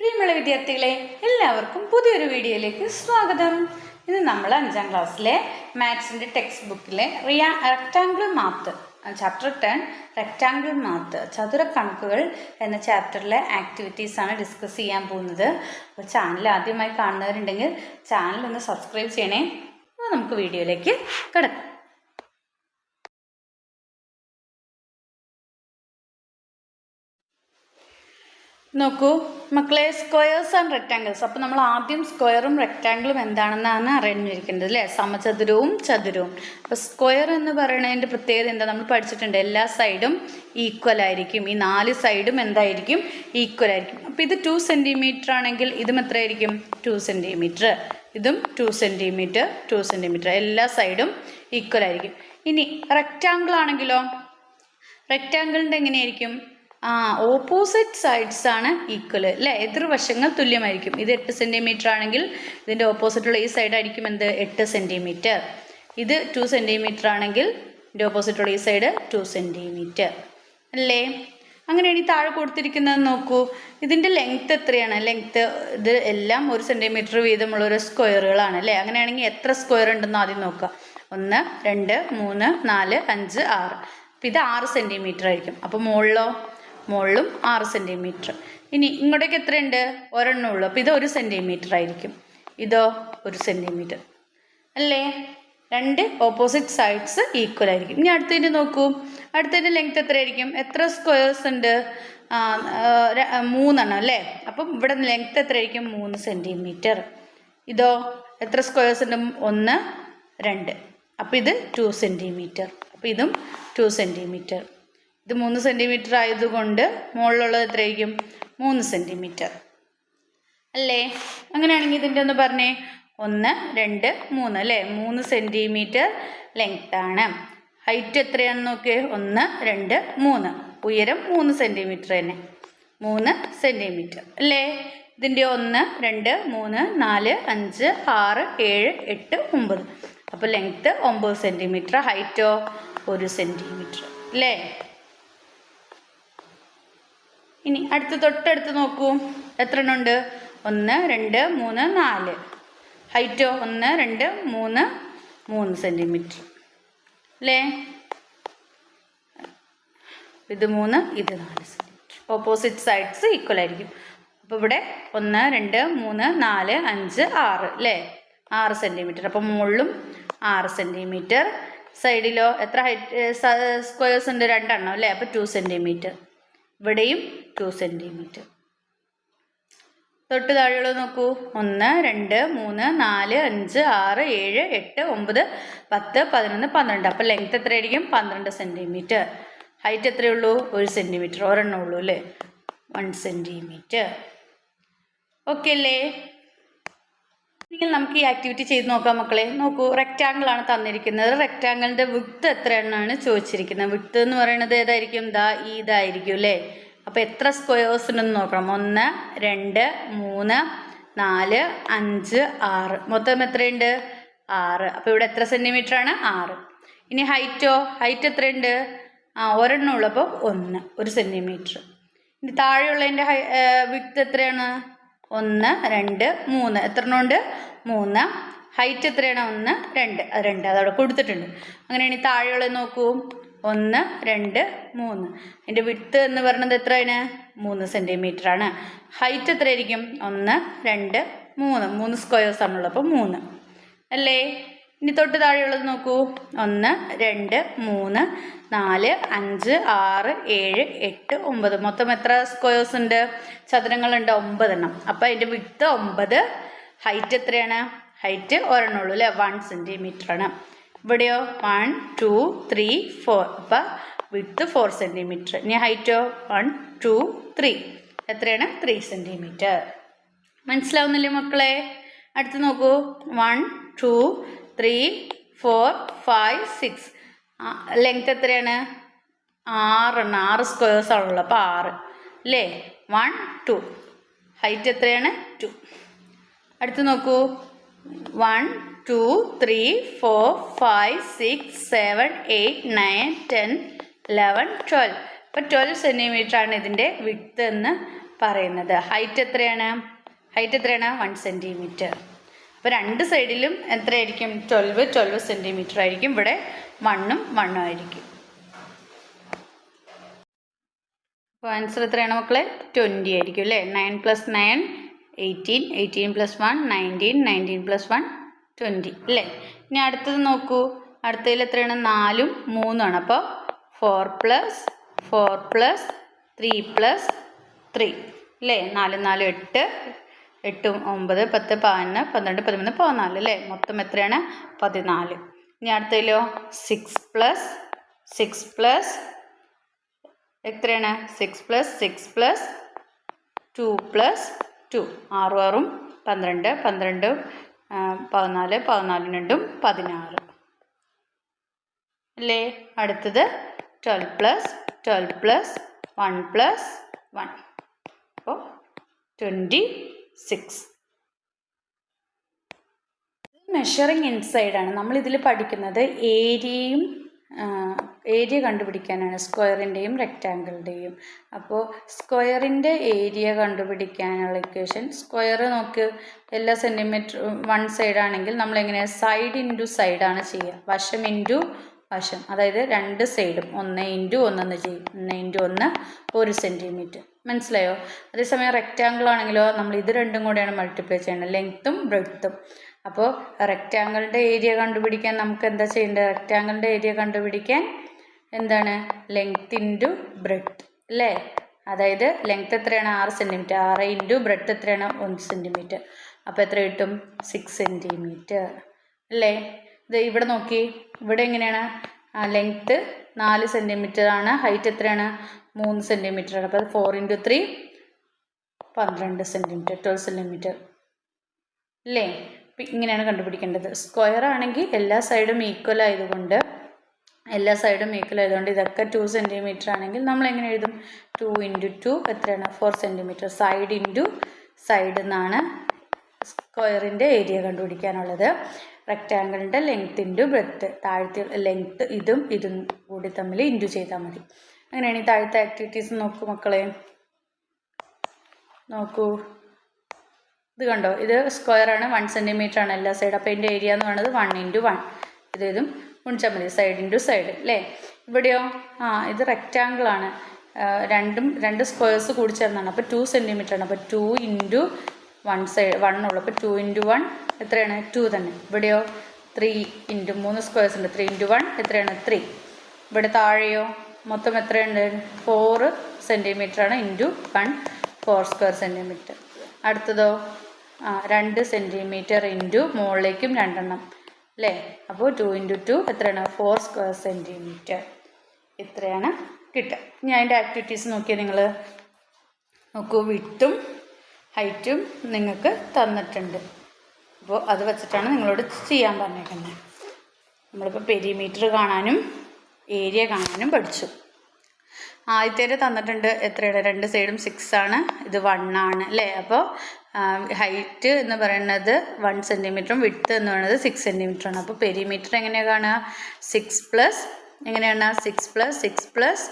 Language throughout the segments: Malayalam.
പ്രിയമുള്ള വിദ്യാർത്ഥികളെ എല്ലാവർക്കും പുതിയൊരു വീഡിയോയിലേക്ക് സ്വാഗതം. ഇന്ന് നമ്മൾ അഞ്ചാം ക്ലാസ്സിലെ മാത്സിന്റെ ടെക്സ്റ്റ് ബുക്കിലെ റിയാ rectangle math chapter ten rectangle math ചതുര കണക്കുകൾ എന്ന ചാപ്റ്ററിലെ ആക്ടിവിറ്റീസാണ് ഡിസ്കസ് ചെയ്യാൻ പോകുന്നത്. അപ്പോൾ ചാനൽ ആദ്യമായി കാണുന്നവരുണ്ടെങ്കിൽ ചാനൽ ഒന്ന് സബ്സ്ക്രൈബ് ചെയ്യണേ. നമുക്ക് വീഡിയോയിലേക്ക് കിടക്കാം. നോക്കൂ മക്കളെ സ്ക്വയേഴ്സ് ആൻഡ് റെക്റ്റാങ്കിൾസ് അപ്പോൾ നമ്മൾ ആദ്യം സ്ക്വയറും റെക്റ്റാങ്കിളും എന്താണെന്നാണ് അറിഞ്ഞിരിക്കേണ്ടത് അല്ലേ? സമചതുരവും ചതുരവും. അപ്പോൾ സ്ക്വയർ എന്ന് പറയുന്നതിന്റെ പ്രത്യേകത എന്താ? നമ്മൾ പഠിച്ചിട്ടുണ്ട് എല്ലാ സൈഡും ഈക്വൽ ആയിരിക്കും. ഈ നാല് സൈഡും എന്തായിരിക്കും? ഈക്വൽ ആയിരിക്കും. അപ്പോൾ ഇത് ടു സെന്റിമീറ്റർ ആണെങ്കിൽ ഇതും എത്രയായിരിക്കും? ടു സെന്റിമീറ്റർ ഇതും ടു സെന്റിമീറ്റർ ടു സെന്റിമീറ്റർ എല്ലാ സൈഡും ഈക്വൽ ആയിരിക്കും. ഇനി റെക്റ്റാങ്കിൾ ആണെങ്കിലോ? റെക്റ്റാങ്കിളിന്റെ എങ്ങനെയായിരിക്കും? ആ ഓപ്പോസിറ്റ് സൈഡ്സ് ആണ് ഈക്വൽ അല്ലേ എതിർവശങ്ങൾ തുല്യമായിരിക്കും. ഇത് എട്ട് സെന്റിമീറ്റർ ആണെങ്കിൽ ഇതിന്റെ ഓപ്പോസിറ്റുള്ള ഈ സൈഡ് ആയിരിക്കും എന്ത്? എട്ട് സെന്റിമീറ്റർ ഇത് ടു സെന്റിമീറ്റർ ആണെങ്കിൽ ഇതിന്റെ ഓപ്പോസിറ്റുള്ള ഈ സൈഡ് ടു സെന്റിമീറ്റർ അല്ലേ? അങ്ങനെയാണ് ഈ താഴെ കൊടുത്തിരിക്കുന്നത് നോക്കൂ. ഇതിന്റെ ലെങ്ത്ത് എത്രയാണ്? ലെങ്ത്ത് ഇത് എല്ലാം ഒരു സെന്റിമീറ്റർ വീതമുള്ള ഒരു സ്ക്വയറുകളാണ് അല്ലേ അങ്ങനെയാണെങ്കിൽ എത്ര സ്ക്വയർ ഉണ്ടെന്ന് ആദ്യം നോക്കുക. ഒന്ന് രണ്ട് മൂന്ന് നാല് അഞ്ച് ആറ്. അപ്പോൾ ഇത് ആറ് സെന്റിമീറ്റർ ആയിരിക്കും. അപ്പോൾ മുകളിലോ മുകളിലും ആറ് സെന്റിമീറ്റർ ഇനി ഇങ്ങോട്ടേക്ക് എത്രയുണ്ട്? ഒരെണ്ണം ഉള്ളു. അപ്പോൾ ഇത് ഒരു സെന്റിമീറ്റർ ആയിരിക്കും. ഇതോ ഒരു സെന്റിമീറ്റർ അല്ലേ? രണ്ട് ഓപ്പോസിറ്റ് സൈഡ്സ് ഈക്വൽ ആയിരിക്കും. ഇനി അടുത്തതിന്റെ നോക്കൂ. അടുത്തതിന്റെ ലെങ്ത് എത്രയായിരിക്കും? എത്ര സ്ക്വയേഴ്സ് ഉണ്ട്? മൂന്നെണ്ണം അല്ലേ? അപ്പം ഇവിടെ ലെങ്ത് എത്രയായിരിക്കും? മൂന്ന് സെന്റിമീറ്റർ ഇതോ എത്ര സ്ക്വയേഴ്സ് ഉണ്ട്? ഒന്ന് രണ്ട്. അപ്പോൾ ഇത് ടു സെന്റിമീറ്റർ അപ്പോൾ ഇതും ടു സെന്റിമീറ്റർ ഇത് മൂന്ന് സെന്റിമീറ്റർ ആയതുകൊണ്ട് മുകളിലുള്ളത് എത്രയായിരിക്കും? മൂന്ന് സെന്റിമീറ്റർ അല്ലേ? അങ്ങനെയാണെങ്കിൽ ഇതിന്റെ ഒന്ന് പറഞ്ഞേ. ഒന്ന് രണ്ട് മൂന്ന് അല്ലേ? മൂന്ന് സെന്റിമീറ്റർ ലെങ്ത് ആണ്. ഹൈറ്റ് എത്രയാണെന്ന് നോക്കിയേ ഒന്ന് രണ്ട് മൂന്ന്. ഉയരം മൂന്ന് സെന്റിമീറ്റർ തന്നെ. മൂന്ന് സെന്റിമീറ്റർ അല്ലേ? ഇതിന്റെ ഒന്ന് രണ്ട് മൂന്ന് നാല് അഞ്ച് ആറ് ഏഴ് എട്ട് ഒമ്പത്. അപ്പോൾ ലെങ്ത്ത് ഒമ്പത് സെന്റിമീറ്റർ ഹൈറ്റോ ഒരു സെന്റിമീറ്റർ അല്ലേ? ഇനി അടുത്ത് തൊട്ടടുത്ത് നോക്കൂ. എത്ര എണ്ണുണ്ട് ഒന്ന് രണ്ട് മൂന്ന് നാല്. ഹൈറ്റോ ഒന്ന് രണ്ട് മൂന്ന് മൂന്ന് സെന്റിമീറ്റർ അല്ലേ? ഇത് മൂന്ന് ഇത് നാല് സെന്റിമീറ്റർ ഓപ്പോസിറ്റ് സൈഡ്സ് ഈക്വൽ ആയിരിക്കും. അപ്പോൾ ഇവിടെ ഒന്ന് രണ്ട് മൂന്ന് നാല് അഞ്ച് ആറ് അല്ലേ? ആറ് സെന്റിമീറ്റർ അപ്പം മുകളിലും ആറ് സെന്റിമീറ്റർ സൈഡിലോ എത്ര ഹൈറ്റ് സ്ക്വയേഴ്സ് ഉണ്ട്? രണ്ടെണ്ണം അല്ലേ? അപ്പോൾ ടു സെന്റിമീറ്റർ ഇവിടെയും ടു സെന്റിമീറ്റർ തൊട്ട് താഴെയുള്ളത് നോക്കൂ. ഒന്ന് രണ്ട് മൂന്ന് നാല് അഞ്ച് ആറ് ഏഴ് എട്ട് ഒമ്പത് പത്ത് പതിനൊന്ന് പന്ത്രണ്ട്. അപ്പോൾ ലെങ്ത് എത്രയായിരിക്കും? പന്ത്രണ്ട് സെന്റിമീറ്റർ ഹൈറ്റ് എത്രയേ ഉള്ളൂ ഒരു സെന്റിമീറ്റർ ഒരെണ്ണം ഉള്ളൂ അല്ലേ? വൺ സെന്റിമീറ്റർ ഓക്കെ അല്ലേ? ഇനി നമുക്ക് ഈ ആക്ടിവിറ്റി ചെയ്ത് നോക്കാം മക്കളെ. നോക്കൂ റെക്റ്റാങ്കിൾ ആണ് തന്നിരിക്കുന്നത്. റെക്റ്റാങ്കിളിന്റെ വിട്ട് എത്ര എണ്ണമാണ് ചോദിച്ചിരിക്കുന്നത്? വിട്ട് എന്ന് പറയുന്നത് ഏതായിരിക്കും? ദാ ഇതായിരിക്കും അല്ലേ? അപ്പോൾ എത്ര സ്ക്വയേഴ്സ് ഉണ്ടെന്ന് നോക്കണം. ഒന്ന് രണ്ട് മൂന്ന് നാല് അഞ്ച് ആറ്. മൊത്തം എത്രയുണ്ട്? ആറ്. അപ്പോൾ ഇവിടെ എത്ര സെന്റിമീറ്റർ ആണ്? ആറ്. ഇനി ഹൈറ്റോ ഹൈറ്റ് എത്രയുണ്ട്? ആ ഒരെണ്ണം ഉള്ളപ്പോൾ ഒന്ന്. ഒരു സെന്റിമീറ്റർ ഇനി താഴെയുള്ളതിന്റെ ഹൈ വിത്ത് എത്രയാണ്? ഒന്ന് രണ്ട് മൂന്ന്. എത്ര എണ്ണം ഉണ്ട് മൂന്ന്. ഹൈറ്റ് എത്രയാണ്? ഒന്ന് രണ്ട്. രണ്ട്. അതവിടെ കൊടുത്തിട്ടുണ്ട്. അങ്ങനെയാണെങ്കിൽ താഴെയുള്ളത് നോക്കൂ. ഒന്ന് രണ്ട് മൂന്ന്. എന്റെ വിട്ട് എന്ന് പറയുന്നത് എത്രയാണ്? മൂന്ന് സെന്റിമീറ്റർ ആണ്. ഹൈറ്റ് എത്രയായിരിക്കും? ഒന്ന് രണ്ട് മൂന്ന്. മൂന്ന് സ്ക്വയേഴ്സ് ആണുള്ളത് അപ്പോൾ മൂന്ന്. അല്ലേ? ഇനി തൊട്ട് താഴെയുള്ളത് നോക്കൂ. ഒന്ന് രണ്ട് മൂന്ന് നാല് അഞ്ച് ആറ് ഏഴ് എട്ട് ഒമ്പത്. മൊത്തം എത്ര സ്ക്വയേഴ്സ് ഉണ്ട്? ചതുരങ്ങളുണ്ട് ഒമ്പതെണ്ണം. അപ്പോൾ അതിന്റെ വിത്ത് ഒമ്പത്. ഹൈറ്റ് എത്രയാണ്? ഹൈറ്റ് ഒരെണ്ണം ഉള്ളൂ അല്ലേ? വൺ സെന്റിമീറ്റർ ആണ്. ഇവിടെയോ? വൺ ടു ത്രീ ഫോർ അപ്പോൾ വിത്ത് ഫോർ സെന്റിമീറ്റർ ഇനി ഹൈറ്റോ വൺ ടു ത്രീ എത്രയാണ്? ത്രീ സെന്റിമീറ്റർ മനസ്സിലാവുന്നില്ലേ മക്കളെ? അടുത്ത് നോക്കൂ. One two three four five six length എത്രയാണ്? ആറെണ്ണം. ആറ് സ്ക്വയേഴ്സ് ആണുള്ളത്. അപ്പോൾ ആറ്. അല്ലേ വൺ ടു ഹൈറ്റ് എത്രയാണ്? ടു അടുത്ത് നോക്കൂ. One two three four five six seven eight nine ten eleven twelve അപ്പോൾ ട്വൽവ് സെന്റിമീറ്റർ ആണ് ഇതിന്റെ വിത്ത് എന്ന് പറയുന്നത്. ഹൈറ്റ് എത്രയാണ്? ഹൈറ്റ് എത്രയാണ്? വൺ സെന്റിമീറ്റർ അപ്പോൾ രണ്ട് സൈഡിലും എത്രയായിരിക്കും? ട്വൽവ് ട്വൽവ് സെന്റിമീറ്റർ ആയിരിക്കും. ഇവിടെ വണ്ണും വണ്ണും ആയിരിക്കും. അപ്പോൾ ആൻസർ എത്രയാണ് മക്കളെ? ട്വന്റി ആയിരിക്കും അല്ലേ? Nine plus nine eighteen eighteen plus one nineteen nineteen plus one twenty അല്ലേ? ഇനി അടുത്തത് നോക്കൂ. അടുത്തതിൽ എത്രയാണ്? നാലും മൂന്നുമാണ്. അപ്പോൾ four plus four plus three plus three അല്ലേ? നാല് നാല് എട്ട്. എട്ട് ഒമ്പത് പത്ത് പതിനൊന്ന് പന്ത്രണ്ട് പതിമൂന്ന് പതിനാല് അല്ലേ? മൊത്തം എത്രയാണ്? പതിനാല്. ഇനി അടുത്തല്ലോ സിക്സ് പ്ലസ് സിക്സ് പ്ലസ് എത്രയാണ്? Six plus six plus two plus two ആറും ആറും പന്ത്രണ്ട് പന്ത്രണ്ട് പതിനാല് പതിനാല് രണ്ടും പതിനാറ്. അല്ലേ? അടുത്തത് twelve plus twelve plus one plus one അപ്പോൾ ട്വന്റി സിക്സ്. മെഷറിങ് ഇൻസൈഡാണ് നമ്മളിതിൽ പഠിക്കുന്നത് ഏരിയയും ഏരിയ കണ്ടുപിടിക്കാനാണ്. സ്ക്വയറിന്റെയും റെക്റ്റാങ്കിളിന്റെയും അപ്പോൾ സ്ക്വയറിന്റെ ഏരിയ കണ്ടുപിടിക്കാനുള്ള ഇക്വേഷൻ സ്ക്വയർ നോക്ക് എല്ലാ സെന്റിമീറ്റർ വൺ സൈഡാണെങ്കിൽ നമ്മളെങ്ങനെയാണ് സൈഡ് ഇന്റു സൈഡാണ് ചെയ്യുക. വശം ഇന്റു വശം. അതായത് രണ്ട് സൈഡും ഒന്ന് ഇന്റു ഒന്നെന്ന് ചെയ്യും. ഒന്ന് ഇന്റു ഒന്ന് ഒരു സെന്റിമീറ്റർ മനസ്സിലായോ? അതേസമയം റെക്റ്റാങ്കിൾ ആണെങ്കിലോ നമ്മൾ ഇത് രണ്ടും കൂടെയാണ് മൾട്ടിപ്ലൈ ചെയ്യേണ്ടത്. ലെങ്ത്തും ബ്രെഡ്ത്തും അപ്പോൾ റെക്റ്റാങ്കിളിന്റെ ഏരിയ കണ്ടുപിടിക്കാൻ നമുക്ക് എന്താ ചെയ്യേണ്ടത്? റെക്റ്റാങ്കിളിന്റെ ഏരിയ കണ്ടുപിടിക്കാൻ എന്താണ്? ലെങ്ത് ഇന്റു ബ്രെഡ്ത്ത് അല്ലേ? അതായത് ലെങ്ത് എത്രയാണ്? ആറ് സെന്റിമീറ്റർ ആറ് ഇന്റു ബ്രെഡ്ത്ത് എത്രയാണ്? ഒന്ന് സെന്റിമീറ്റർ അപ്പോൾ എത്ര കിട്ടും? സിക്സ് സെന്റിമീറ്റർ അല്ലേ? ഇത് ഇവിടെ നോക്കി. ഇവിടെ എങ്ങനെയാണ്? ലെങ്ത്ത് നാല് സെന്റിമീറ്റർ ആണ്. ഹൈറ്റ് എത്രയാണ്? മൂന്ന് സെന്റിമീറ്റർ ആണ്. അപ്പോൾ അത് ഫോർ ഇന്റു ത്രീ പന്ത്രണ്ട് സെന്റിമീറ്റർ ട്വൽവ് സെന്റിമീറ്റർ അല്ലേ ഇങ്ങനെയാണ് കണ്ടുപിടിക്കേണ്ടത്. സ്ക്വയർ ആണെങ്കിൽ എല്ലാ സൈഡും ഈക്വൽ ആയതുകൊണ്ട് എല്ലാ സൈഡും ഈക്വൽ ആയതുകൊണ്ട് ഇതൊക്കെ ടു സെന്റിമീറ്റർ ആണെങ്കിൽ നമ്മൾ എങ്ങനെ എഴുതും? ടു ഇന്റു ടു എത്രയാണ്? Four centimetre side into side എന്നാണ് സ്ക്വയറിന്റെ ഏരിയ കണ്ടുപിടിക്കാനുള്ളത്. റെക്റ്റാങ്കിളിന്റെ ലെങ്ത് ഇന്റു ബ്രെത്ത് താഴത്തെ ലെങ്ത് ഇതും ഇതും കൂടി തമ്മിൽ ഇന്റു ചെയ്താൽ മതി. അങ്ങനെയാണ് ഈ താഴത്തെ ആക്ടിവിറ്റീസ് നോക്കൂ മക്കളെ. നോക്കൂ. ഇത് കണ്ടോ? ഇത് സ്ക്വയറാണ് വൺ സെന്റിമീറ്റർ ആണ് എല്ലാ സൈഡ് അപ്പോൾ ഇതിന്റെ ഏരിയ എന്ന് പറയുന്നത് വൺ ഇന്റു വൺ ഇത് ഇതും ഗുണിച്ചാൽ മതി സൈഡ് ഇന്റു സൈഡ് അല്ലേ ഇവിടെയോ? ആ ഇത് റെക്റ്റാങ്കിൾ ആണ്. രണ്ടും രണ്ട് സ്ക്വയേഴ്സ് കൂടി ചേർന്നാണ്. അപ്പോൾ ടു സെന്റിമീറ്റർ ആണ്. അപ്പോൾ two into one side one ഉള്ളു. അപ്പോൾ ടു ഇന്റു വൺ എത്രയാണ്? ടു തന്നെ. ഇവിടെയോ? ത്രീ ഇന്റു മൂന്ന് സ്ക്വയർസ് ഉണ്ട്. ത്രീ ഇന്റു വൺ എത്രയാണ്? ത്രീ ഇവിടെ താഴെയോ? മൊത്തം എത്രയുണ്ട്? ഫോറ് ആണ് into one four square centimetre അടുത്തതോ? ആ രണ്ട് സെന്റിമീറ്റർ ഇന്റു മുകളിലേക്കും രണ്ടെണ്ണം. അല്ലേ? അപ്പോൾ ടു ഇന്റു ടു എത്രയാണ്? ഫോർ സ്ക്വയർ സെന്റിമീറ്റർ ഇത്രയാണ് കിട്ടുക. ഇനി അതിന്റെ ആക്ടിവിറ്റീസ് നോക്കിയാൽ നിങ്ങൾ നോക്കൂ. വിട്ടും ഹൈറ്റും നിങ്ങൾക്ക് തന്നിട്ടുണ്ട്. അപ്പോൾ അത് വെച്ചിട്ടാണ് നിങ്ങളോട് ചെയ്യാൻ പറഞ്ഞേക്കുന്നത്. നമ്മളിപ്പോൾ പെരിമീറ്റർ കാണാനും ഏരിയ കാണാനും പഠിച്ചു. ആദ്യത്തേര് തന്നിട്ടുണ്ട് എത്രയാണ് രണ്ട് സൈഡും സിക്സ് ആണ്. ഇത് വൺ ആണ് അല്ലേ? അപ്പോൾ ഹൈറ്റ് എന്ന് പറയുന്നത് വൺ സെന്റിമീറ്ററും വിട്ത് എന്ന് പറയുന്നത് സിക്സ് ആണ്. അപ്പോൾ പെരിമീറ്റർ എങ്ങനെയാണ് കാണുക? സിക്സ് പ്ലസ് എങ്ങനെയാണ്? Six plus six plus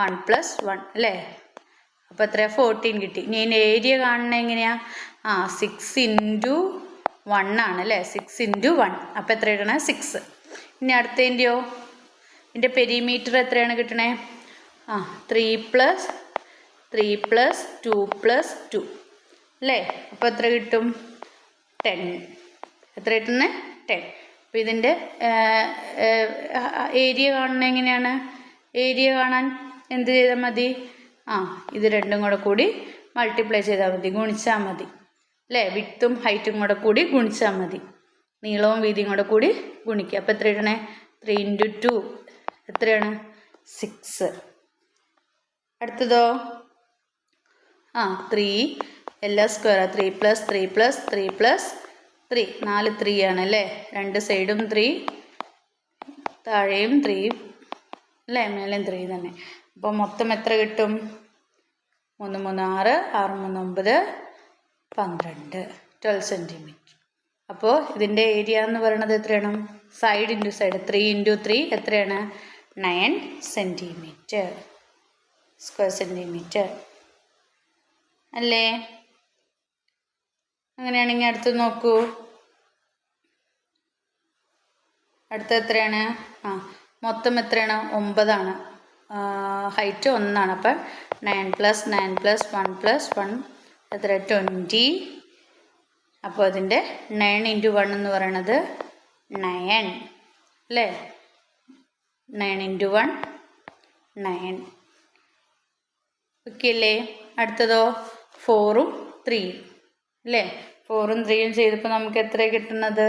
one plus one അല്ലേ? അപ്പോൾ എത്രയാണ് ഫോർട്ടീൻ കിട്ടി. ഇനി അതിന്റെ ഏരിയ കാണുന്നത് എങ്ങനെയാണ് ആ സിക്സ് ഇന്റു വൺ ആണ് അല്ലേ? സിക്സ് ഇന്റു വൺ അപ്പോൾ എത്ര ഇടണേ സിക്സ് ഇനി അടുത്തതിന്റെയോ ഇതിന്റെ പെരിമീറ്റർ എത്രയാണ് കിട്ടണേ? ആ three plus three plus two plus two അല്ലേ? അപ്പോൾ എത്ര കിട്ടും? ടെൻ എത്ര കിട്ടുന്നത് ടെൻ അപ്പോൾ ഇതിന്റെ ഏരിയ കാണുന്നത് എങ്ങനെയാണ്? ഏരിയ കാണാൻ എന്ത് ചെയ്താൽ മതി? ആ ഇത് രണ്ടും കൂടെ കൂടി മൾട്ടിപ്ലൈ ചെയ്താൽ മതി ഗുണിച്ചാൽ മതി. അല്ലേ? വിത്തും ഹൈറ്റും കൂടെ കൂടി ഗുണിച്ചാൽ മതി. നീളവും വീതിയും കൂടെ കൂടി ഗുണിക്കുക. അപ്പോൾ എത്ര ഇടണേ? ത്രീ ഇന്റു ടു എത്രയാണ്? സിക്സ് അടുത്തതോ? ആ ത്രീ എല്ലാ square three plus three plus three plus three നാല് ത്രീ ആണ് അല്ലേ? രണ്ട് സൈഡും ത്രീ താഴെയും ത്രീ അല്ലേ? മേലെയും ത്രീ തന്നെ. അപ്പോൾ മൊത്തം എത്ര കിട്ടും? മൂന്ന് മൂന്ന് ആറ് ആറ് മൂന്ന് ഒമ്പത് പന്ത്രണ്ട്. ട്വൽവ് സെന്റിമീറ്റർ അപ്പോൾ ഇതിന്റെ ഏരിയ എന്ന് പറയുന്നത് എത്രയാണ്? Side into side. Three into three എത്രയാണ്? നയൻ സെന്റിമീറ്റർ സ്ക്വയർ സെന്റിമീറ്റർ അല്ലേ? അങ്ങനെയാണെങ്കിൽ അടുത്ത് നോക്കൂ. അടുത്ത എത്രയാണ്? ആ മൊത്തം എത്രയാണ്? ഒമ്പതാണ്. ഹൈറ്റ് ഒന്നാണ്. അപ്പം nine plus nine plus one plus one എത്ര ട്വന്റി അപ്പോൾ അതിന്റെ നയൻ ഇന്റു വൺ എന്ന് പറയണത് നയൻ അല്ലേ? Nine into one nine okay അല്ലേ അടുത്തതോ? ഫോറും ത്രീയും അല്ലേ? ഫോറും ത്രീയും ചെയ്തപ്പോൾ നമുക്ക് എത്ര കിട്ടുന്നത്?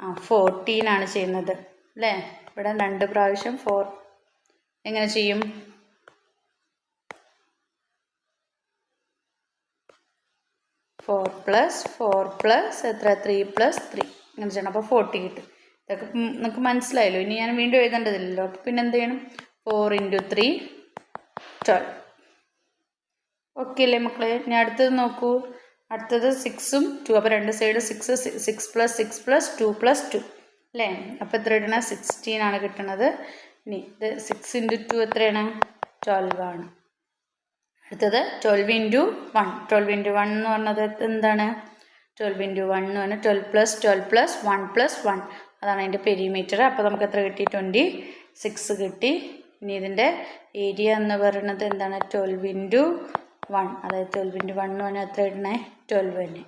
ആ ഫോർട്ടീൻ ആണ് ചെയ്യുന്നത്. അല്ലേ? ഇവിടെ രണ്ട് പ്രാവശ്യം ഫോർ എങ്ങനെ ചെയ്യും? ഫോർ പ്ലസ് ഫോർ പ്ലസ് എത്ര? ത്രീ പ്ലസ് ത്രീ ഇങ്ങനെ ചെയ്യണം. അപ്പോൾ ഫോർട്ടി കിട്ടും. ഇതൊക്കെ നിങ്ങൾക്ക് മനസ്സിലായല്ലോ. ഇനി ഞാൻ വീണ്ടും എഴുതേണ്ടതില്ലല്ലോ. അപ്പോൾ പിന്നെ എന്ത് ചെയ്യണം? Four into three twelve okay അല്ലേ മക്കളെ? ഇനി അടുത്തത് നോക്കൂ. അടുത്തത് സിക്സും ടു അപ്പോൾ രണ്ട് side six six plus six plus two plus two അല്ലേ? അപ്പോൾ എത്ര കിട്ടണ? സിക്സ്റ്റീൻ ആണ് കിട്ടണത്. ഇനി ഇത് സിക്സ് ഇന്റു ടു എത്രയാണ്? ട്വൽവ് ആണ്. അടുത്തത് twelve into one twelve into one എന്ന് പറഞ്ഞത് എന്താണ്? ട്വൽവ് ഇന്റു വൺ എന്ന് പറഞ്ഞാൽ twelve plus twelve plus one plus one അതാണ് അതിന്റെ പെരിമീറ്റർ അപ്പോൾ നമുക്ക് എത്ര കിട്ടി? ട്വന്റി സിക്സ് കിട്ടി. ഇനി ഇതിന്റെ ഏരിയ എന്ന് പറയുന്നത് എന്താണ്? ട്വൽവ് ഇന്റു വൺ അതായത് ട്വൽവ് ഇന്റു വൺ എന്ന് പറഞ്ഞാൽ എത്ര കിട്ടണേ? ട്വൽവ് തന്നെ.